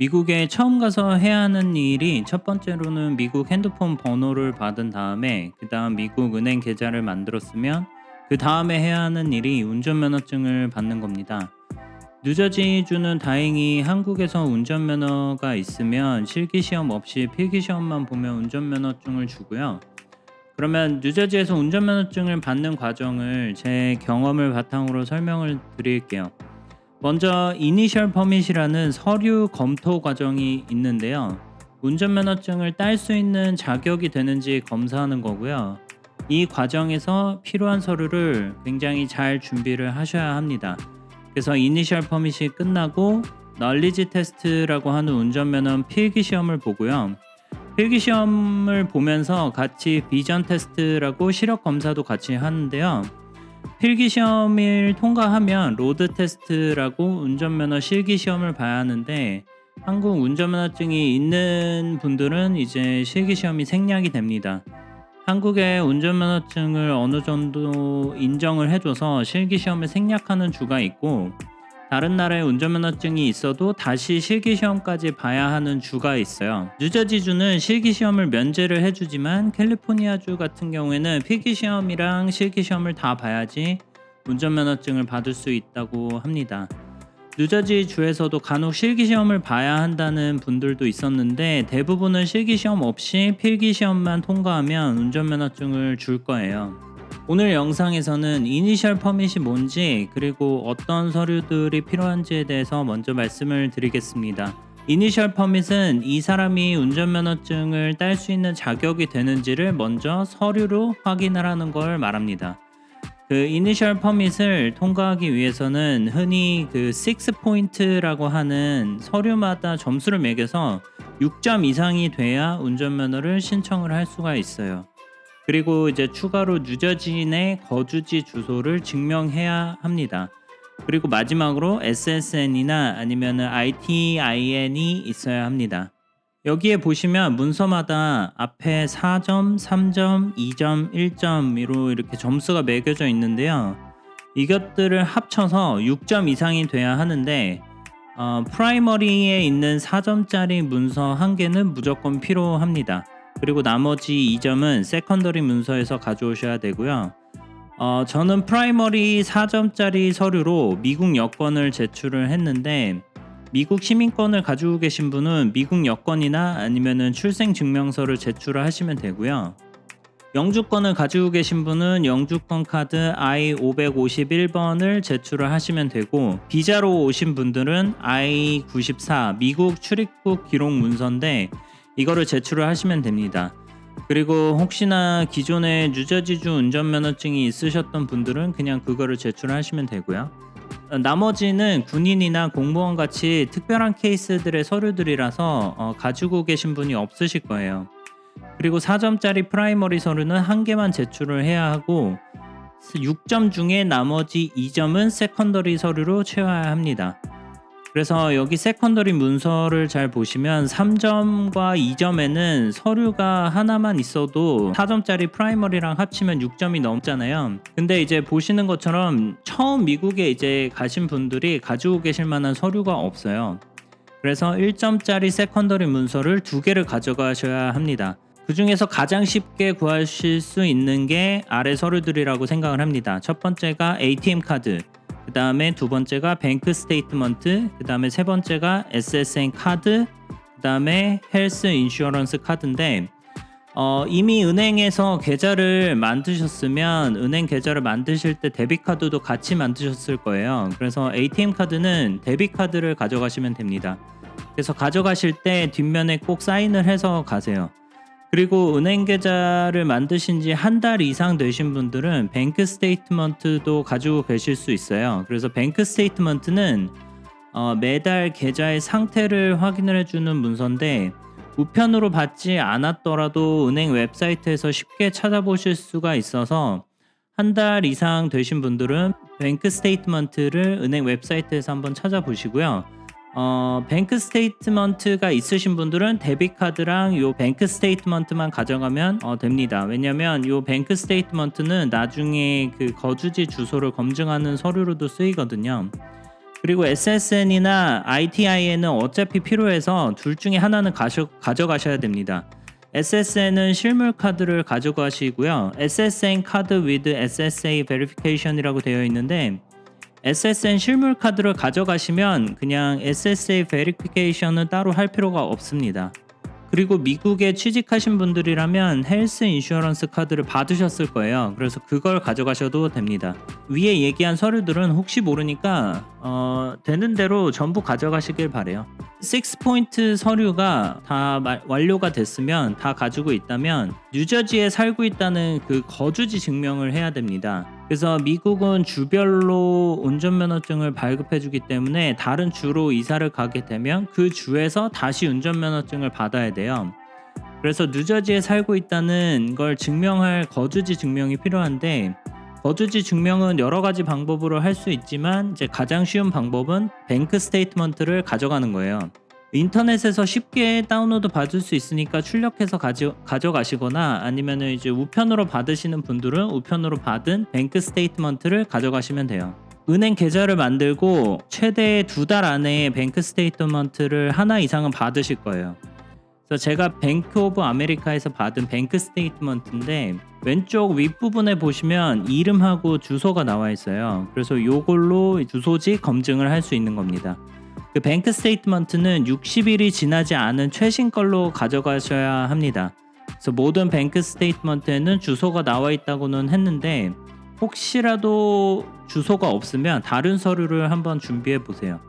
미국에 처음 가서 해야 하는 일이 첫 번째로는 미국 핸드폰 번호를 받은 다음에 그 다음 미국 은행 계좌를 만들었으면 그 다음에 해야 하는 일이 운전면허증을 받는 겁니다. 뉴저지주는 다행히 한국에서 운전면허가 있으면 실기시험 없이 필기시험만 보면 운전면허증을 주고요. 그러면 뉴저지에서 운전면허증을 받는 과정을 제 경험을 바탕으로 설명을 드릴게요. 먼저 이니셜 퍼밋이라는 서류 검토 과정이 있는데요. 운전면허증을 딸 수 있는 자격이 되는지 검사하는 거고요. 이 과정에서 필요한 서류를 굉장히 잘 준비를 하셔야 합니다. 그래서 이니셜 퍼밋이 끝나고 널리지 테스트라고 하는 운전면허 필기 시험을 보고요. 필기 시험을 보면서 같이 비전 테스트라고 시력 검사도 같이 하는데요. 필기 시험을 통과하면 로드 테스트라고 운전면허 실기 시험을 봐야 하는데 한국 운전면허증이 있는 분들은 이제 실기 시험이 생략이 됩니다. 한국의 운전면허증을 어느 정도 인정을 해줘서 실기 시험을 생략하는 주가 있고 다른 나라의 운전면허증이 있어도 다시 실기시험까지 봐야 하는 주가 있어요. 뉴저지주는 실기시험을 면제를 해주지만 캘리포니아주 같은 경우에는 필기시험이랑 실기시험을 다 봐야지 운전면허증을 받을 수 있다고 합니다. 뉴저지 주에서도 간혹 실기시험을 봐야 한다는 분들도 있었는데 대부분은 실기시험 없이 필기시험만 통과하면 운전면허증을 줄 거예요. 오늘 영상에서는 이니셜 퍼밋이 뭔지 그리고 어떤 서류들이 필요한지에 대해서 먼저 말씀을 드리겠습니다. 이니셜 퍼밋은 이 사람이 운전면허증을 딸 수 있는 자격이 되는지를 먼저 서류로 확인을 하는 걸 말합니다. 그 이니셜 퍼밋을 통과하기 위해서는 흔히 그 6포인트라고 하는 서류마다 점수를 매겨서 6점 이상이 돼야 운전면허를 신청을 할 수가 있어요. 그리고 이제 추가로 뉴저지인의 거주지 주소를 증명해야 합니다. 그리고 마지막으로 SSN이나 아니면 ITIN이 있어야 합니다. 여기에 보시면 문서마다 앞에 4점, 3점, 2점, 1점으로 이렇게 점수가 매겨져 있는데요. 이것들을 합쳐서 6점 이상이 돼야 하는데 어, 프라이머리에 있는 4점짜리 문서 한 개는 무조건 필요합니다. 그리고 나머지 2점은 세컨더리 문서에서 가져오셔야 되고요. 어, 저는 프라이머리 4점짜리 서류로 미국 여권을 제출을 했는데 미국 시민권을 가지고 계신 분은 미국 여권이나 아니면은 출생 증명서를 제출을 하시면 되고요. 영주권을 가지고 계신 분은 영주권 카드 I551번을 제출을 하시면 되고 비자로 오신 분들은 I94 미국 출입국 기록 문서인데 이거를 제출을 하시면 됩니다. 그리고 혹시나 기존에 뉴저지주 운전면허증이 있으셨던 분들은 그냥 그거를 제출하시면 되고요. 나머지는 군인이나 공무원 같이 특별한 케이스들의 서류들이라서 어, 가지고 계신 분이 없으실 거예요. 그리고 4점짜리 프라이머리 서류는 한 개만 제출을 해야 하고 6점 중에 나머지 2점은 세컨더리 서류로 채워야 합니다. 그래서 여기 세컨더리 문서를 잘 보시면 3점과 2점에는 서류가 하나만 있어도 4점짜리 프라이머리랑 합치면 6점이 넘잖아요. 근데 이제 보시는 것처럼 처음 미국에 이제 가신 분들이 가지고 계실 만한 서류가 없어요. 그래서 1점짜리 세컨더리 문서를 두 개를 가져가셔야 합니다. 그 중에서 가장 쉽게 구하실 수 있는 게 아래 서류들이라고 생각을 합니다. 첫 번째가 ATM 카드, 그 다음에 두 번째가 뱅크 스테이트먼트, 그 다음에 세 번째가 SSN 카드, 그 다음에 헬스 인슈어런스 카드인데 어, 이미 은행에서 계좌를 만드셨으면 은행 계좌를 만드실 때 데뷔 카드도 같이 만드셨을 거예요. 그래서 ATM 카드는 데뷔 카드를 가져가시면 됩니다. 그래서 가져가실 때 뒷면에 꼭 사인을 해서 가세요. 그리고 은행 계좌를 만드신 지 한 달 이상 되신 분들은 뱅크 스테이트먼트도 가지고 계실 수 있어요. 그래서 뱅크 스테이트먼트는 어, 매달 계좌의 상태를 확인을 해주는 문서인데 우편으로 받지 않았더라도 은행 웹사이트에서 쉽게 찾아보실 수가 있어서 한 달 이상 되신 분들은 뱅크 스테이트먼트를 은행 웹사이트에서 한번 찾아보시고요. 어, 뱅크 스테이트먼트가 있으신 분들은 데뷔 카드랑 요 뱅크 스테이트먼트만 가져가면 어, 됩니다. 왜냐면 요 뱅크 스테이트먼트는 나중에 그 거주지 주소를 검증하는 서류로도 쓰이거든요. 그리고 SSN이나 ITIN은 어차피 필요해서 둘 중에 하나는 가셔, 가져가셔야 됩니다. SSN은 실물 카드를 가져가시고요. SSN 카드 with SSA verification이라고 되어 있는데 SSN 실물 카드를 가져가시면 그냥 SSA verification은 따로 할 필요가 없습니다. 그리고 미국에 취직하신 분들이라면 헬스 인슈어런스 카드를 받으셨을 거예요. 그래서 그걸 가져가셔도 됩니다. 위에 얘기한 서류들은 혹시 모르니까 어, 되는 대로 전부 가져가시길 바래요. 6포인트 서류가 다 마- 완료가 됐으면 다 가지고 있다면 뉴저지에 살고 있다는 그 거주지 증명을 해야 됩니다. 그래서 미국은 주별로 운전면허증을 발급해 주기 때문에 다른 주로 이사를 가게 되면 그 주에서 다시 운전면허증을 받아야 돼요. 그래서 뉴저지에 살고 있다는 걸 증명할 거주지 증명이 필요한데 거주지 증명은 여러 가지 방법으로 할 수 있지만 이제 가장 쉬운 방법은 뱅크 스테이트먼트를 가져가는 거예요. 인터넷에서 쉽게 다운로드 받을 수 있으니까 출력해서 가져, 가져가시거나 아니면 이제 우편으로 받으시는 분들은 우편으로 받은 뱅크 스테이트먼트를 가져가시면 돼요. 은행 계좌를 만들고 최대 두 달 안에 뱅크 스테이트먼트를 하나 이상은 받으실 거예요. 그래서 제가 뱅크 오브 아메리카에서 받은 뱅크 스테이트먼트인데 왼쪽 윗부분에 보시면 이름하고 주소가 나와 있어요. 그래서 요걸로 주소지 검증을 할 수 있는 겁니다. 그 뱅크 스테이트먼트는 60일이 지나지 않은 최신 걸로 가져가셔야 합니다. 그래서 모든 뱅크 스테이트먼트에는 주소가 나와 있다고는 했는데 혹시라도 주소가 없으면 다른 서류를 한번 준비해 보세요.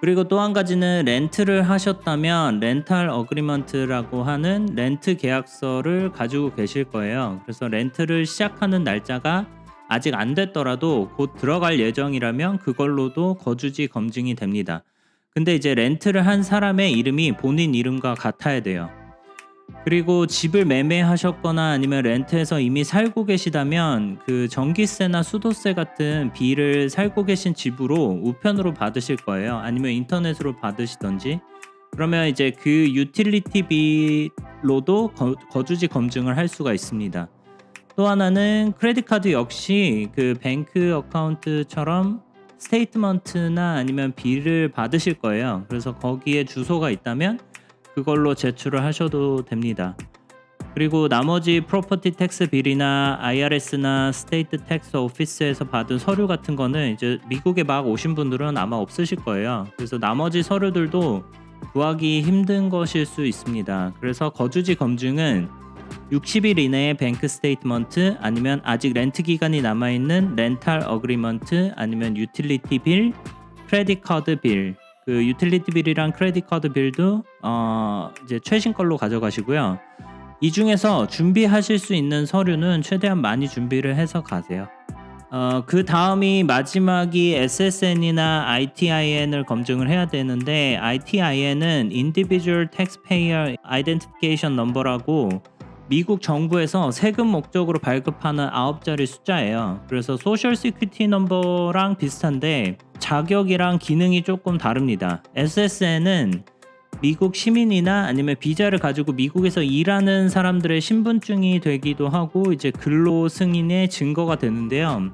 그리고 또 한 가지는 렌트를 하셨다면 렌탈 어그리먼트라고 하는 렌트 계약서를 가지고 계실 거예요. 그래서 렌트를 시작하는 날짜가 아직 안 됐더라도 곧 들어갈 예정이라면 그걸로도 거주지 검증이 됩니다. 근데 이제 렌트를 한 사람의 이름이 본인 이름과 같아야 돼요. 그리고 집을 매매하셨거나 아니면 렌트해서 이미 살고 계시다면 그 전기세나 수도세 같은 비를 살고 계신 집으로 우편으로 받으실 거예요. 아니면 인터넷으로 받으시던지. 그러면 이제 그 유틸리티 비로도 거, 거주지 검증을 할 수가 있습니다. 또 하나는 크레딧 카드 역시 그 뱅크 어카운트처럼 스테이트먼트나 아니면 비를 받으실 거예요. 그래서 거기에 주소가 있다면 그걸로 제출을 하셔도 됩니다. 그리고 나머지 프로퍼티 텍스 빌이나 IRS나 스테이트 텍스 오피스에서 받은 서류 같은 거는 이제 미국에 막 오신 분들은 아마 없으실 거예요. 그래서 나머지 서류들도 구하기 힘든 것일 수 있습니다. 그래서 거주지 검증은 60일 이내에 뱅크 스테이트먼트 아니면 아직 렌트 기간이 남아 있는 렌탈 어그리먼트 아니면 유틸리티 빌, 크레딧 카드 빌. 그 유틸리티 빌이랑 크레딧 카드 빌도 어 이제 최신 걸로 가져가시고요. 이 중에서 준비하실 수 있는 서류는 최대한 많이 준비를 해서 가세요. 어, 그 다음이 마지막이 SSN이나 ITIN을 검증을 해야 되는데 ITIN은 Individual Taxpayer Identification Number라고 미국 정부에서 세금 목적으로 발급하는 9자리 숫자예요. 그래서 소셜 시큐리티 넘버랑 비슷한데 자격이랑 기능이 조금 다릅니다. SSN은 미국 시민이나 아니면 비자를 가지고 미국에서 일하는 사람들의 신분증이 되기도 하고 이제 근로 승인의 증거가 되는데요.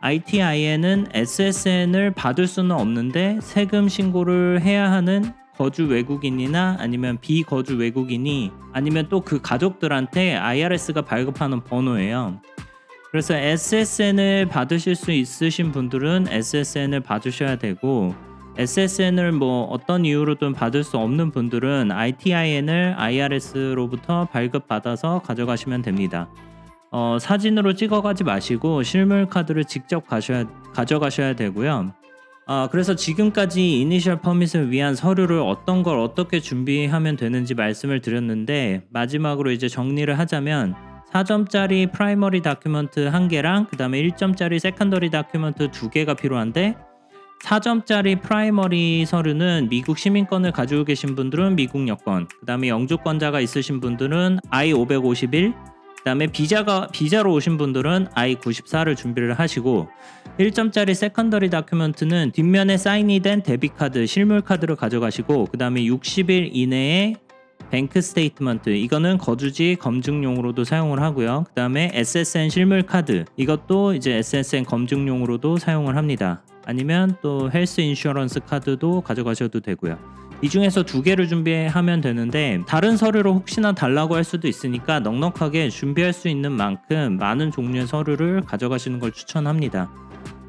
ITIN은 SSN을 받을 수는 없는데 세금 신고를 해야 하는 거주 외국인이나 아니면 비거주 외국인이 아니면 또 그 가족들한테 IRS가 발급하는 번호예요. 그래서 SSN을 받으실 수 있으신 분들은 SSN을 받으셔야 되고 SSN을 뭐 어떤 이유로든 받을 수 없는 분들은 ITIN을 IRS로부터 발급받아서 가져가시면 됩니다. 어, 사진으로 찍어가지 마시고 실물 카드를 직접 가셔야, 가져가셔야 되고요. 아, 그래서 지금까지 이니셜 퍼밋을 위한 서류를 어떤 걸 어떻게 준비하면 되는지 말씀을 드렸는데 마지막으로 이제 정리를 하자면 4점짜리 프라이머리 다큐먼트 1개랑 그 다음에 1점짜리 세컨더리 다큐먼트 2개가 필요한데 4점짜리 프라이머리 서류는 미국 시민권을 가지고 계신 분들은 미국 여권, 그 다음에 영주권자가 있으신 분들은 I-551, 그 다음에 비자가 비자로 오신 분들은 I-94를 준비를 하시고 1점짜리 세컨더리 다큐멘트는 뒷면에 사인이 된 데뷔 카드, 실물 카드를 가져가시고 그 다음에 60일 이내에 뱅크 스테이트먼트 이거는 거주지 검증용으로도 사용을 하고요. 그 다음에 SSN 실물 카드 이것도 이제 SSN 검증용으로도 사용을 합니다. 아니면 또 헬스 인슈어런스 카드도 가져가셔도 되고요. 이 중에서 두 개를 준비하면 되는데 다른 서류로 혹시나 달라고 할 수도 있으니까 넉넉하게 준비할 수 있는 만큼 많은 종류의 서류를 가져가시는 걸 추천합니다.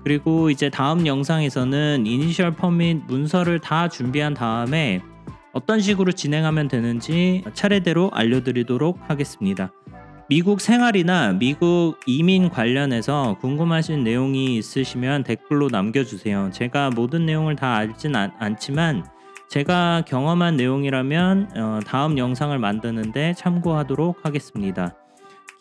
그리고 이제 다음 영상에서는 이니셜 퍼밋 문서를 다 준비한 다음에 어떤 식으로 진행하면 되는지 차례대로 알려드리도록 하겠습니다. 미국 생활이나 미국 이민 관련해서 궁금하신 내용이 있으시면 댓글로 남겨주세요. 제가 모든 내용을 다 알진 않, 않지만 제가 경험한 내용이라면 어, 다음 영상을 만드는데 참고하도록 하겠습니다.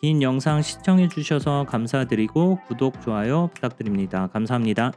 긴 영상 시청해 주셔서 감사드리고 구독, 좋아요 부탁드립니다. 감사합니다.